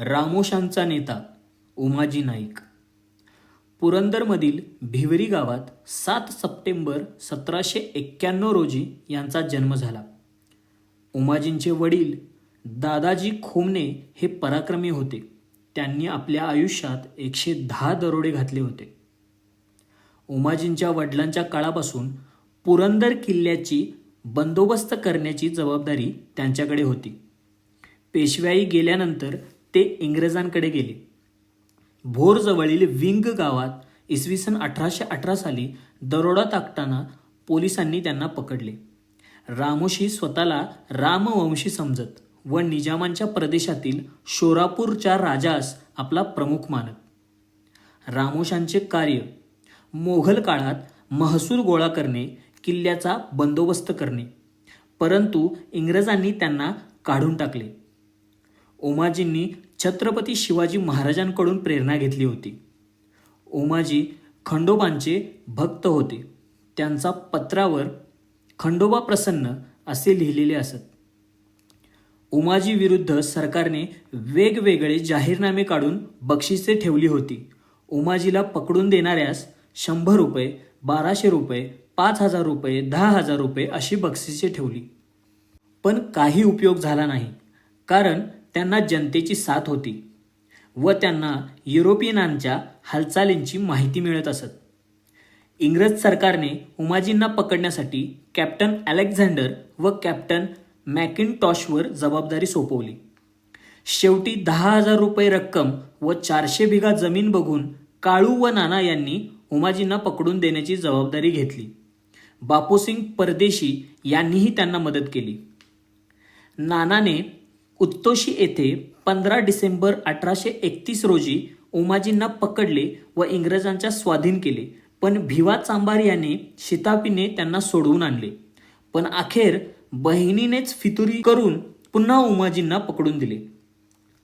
रामोशांचा नेता उमाजी नाईक. पुरंदरमधील भिवरी गावात सात सप्टेंबर सतराशे एक्क्याण्णव रोजी यांचा जन्म झाला. उमाजींचे वडील दादाजी खोमणे हे पराक्रमी होते. त्यांनी आपल्या आयुष्यात एकशे दहा दरोडे घातले होते. उमाजींच्या वडिलांच्या काळापासून पुरंदर किल्ल्याची बंदोबस्त करण्याची जबाबदारी त्यांच्याकडे होती. पेशव्याई गेल्यानंतर ते इंग्रजांकडे गेले. भोरजवळील विंग गावात इसवी सन अठराशे अठरा साली दरोडा टाकताना पोलिसांनी त्यांना पकडले. रामोशी स्वतःला रामवंशी समजत व निजामांच्या प्रदेशातील शोरापूरच्या राजास आपला प्रमुख मानत. रामोशांचे कार्य मोघल काळात महसूल गोळा करणे किल्ल्याचा बंदोबस्त करणे परंतु इंग्रजांनी त्यांना काढून टाकले. ओमाजींनी छत्रपती शिवाजी महाराजांकडून प्रेरणा घेतली होती. ओमाजी खंडोबांचे भक्त होते. त्यांचा पत्रावर खंडोबा प्रसन्न असे लिहिलेले असत. उमाजी विरुद्ध सरकारने वेगवेगळे जाहीरनामे काढून बक्षिसे ठेवली होती. उमाजीला पकडून देणाऱ्यास शंभर रुपये बाराशे रुपये पाच हजार रुपये दहा हजार रुपये अशी बक्षिसे ठेवली. पण काही उपयोग झाला नाही. कारण त्यांना जनतेची साथ होती व त्यांना युरोपियनांच्या हालचालींची माहिती मिळत असत. इंग्रज सरकारने उमाजींना पकडण्यासाठी कॅप्टन अलेक्झांडर व कॅप्टन मॅकिनटॉशवर जबाबदारी सोपवली. शेवटी दहा हजार रुपये रक्कम व चारशे बिघा जमीन बघून काळू व नाना यांनी उमाजींना पकडून देण्याची जबाबदारी घेतली. बापूसिंग परदेशी यांनीही त्यांना मदत केली. नानाने उत्तोशी येथे पंधरा डिसेंबर अठराशे एकतीस रोजी उमाजींना पकडले व इंग्रजांच्या स्वाधीन केले. पण भिवा चांबार याने शितापीने त्यांना सोडवून आणले. पण अखेर बहिणीनेच फितुरी करून पुन्हा उमाजींना पकडून दिले.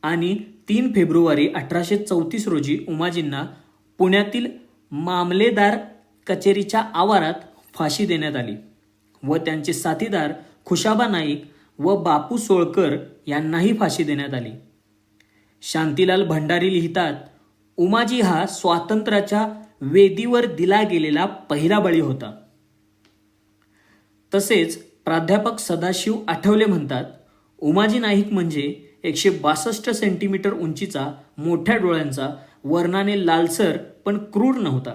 आणि तीन फेब्रुवारी अठराशे चौतीस रोजी उमाजींना पुण्यातील मामलेदार कचेरीच्या आवारात फाशी देण्यात आली व त्यांचे साथीदार खुशाबा नाईक व बापू सोळकर यांनाही फाशी देण्यात आली. शांतीलाल भंडारी लिहितात उमाजी हा स्वातंत्र्याच्या वेदीवर दिला गेलेला पहिला बळी होता. तसेच प्राध्यापक सदाशिव आठवले म्हणतात उमाजी नाईक म्हणजे एकशे बासष्ट सेंटीमीटर उंचीचा मोठ्या डोळ्यांचा वर्णाने लालसर पण क्रूर नव्हता.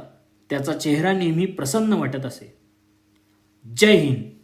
त्याचा चेहरा नेहमी प्रसन्न वाटत असे. जय हिंद.